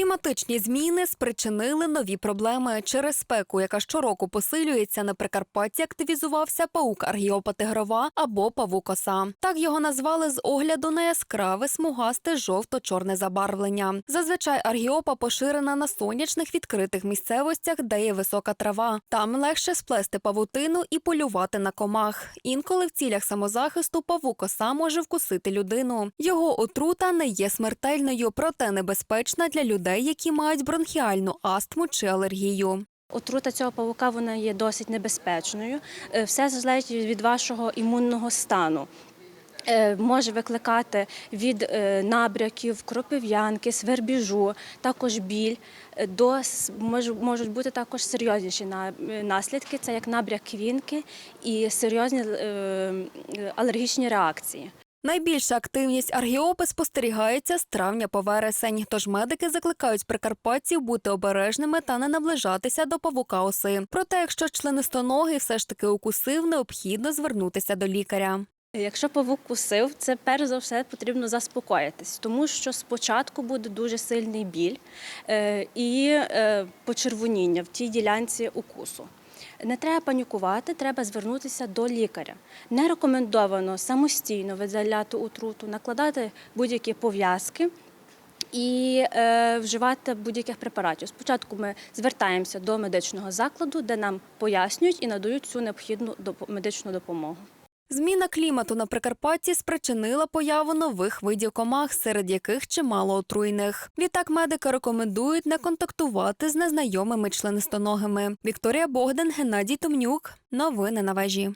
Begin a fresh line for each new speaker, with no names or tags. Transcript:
Кліматичні зміни спричинили нові проблеми. Через спеку, яка щороку посилюється, на Прикарпатті активізувався паук аргіопа тигрова або павукоса. Так його назвали з огляду на яскраве смугасте жовто-чорне забарвлення. Зазвичай аргіопа поширена на сонячних відкритих місцевостях, де є висока трава. Там легше сплести павутину і полювати на комах. Інколи в цілях самозахисту павукоса може вкусити людину. Його отрута не є смертельною, проте небезпечна для людей, які мають бронхіальну астму чи алергію.
Отрута цього павука вона є досить небезпечною. Е, Все залежить від вашого імунного стану. Е, Може викликати від е, набряків, кропив'янки, свербіжу, також біль. До можуть бути також серйозніші наслідки, це як набряк квінки і серйозні алергічні реакції.
Найбільша активність аргіопи спостерігається з травня по вересень. Тож медики закликають прикарпатців бути обережними та не наближатися до павука оси. Проте, якщо членистоногий все ж таки укусив, необхідно звернутися до лікаря.
Якщо павук кусив, це перш за все потрібно заспокоїтись, тому що спочатку буде дуже сильний біль е, і е, почервоніння в тій ділянці укусу. Не треба панікувати, треба звернутися до лікаря. Не рекомендовано самостійно видаляти отруту, накладати будь-які пов'язки і е, вживати будь-яких препаратів. Спочатку ми звертаємося до медичного закладу, де нам пояснюють і надають цю необхідну медичну допомогу.
Зміна клімату на Прикарпатті спричинила появу нових видів комах, серед яких чимало отруйних. Відтак медики рекомендують не контактувати з незнайомими членистоногими. Вікторія Богдан, Геннадій Томнюк. Новини на вежі.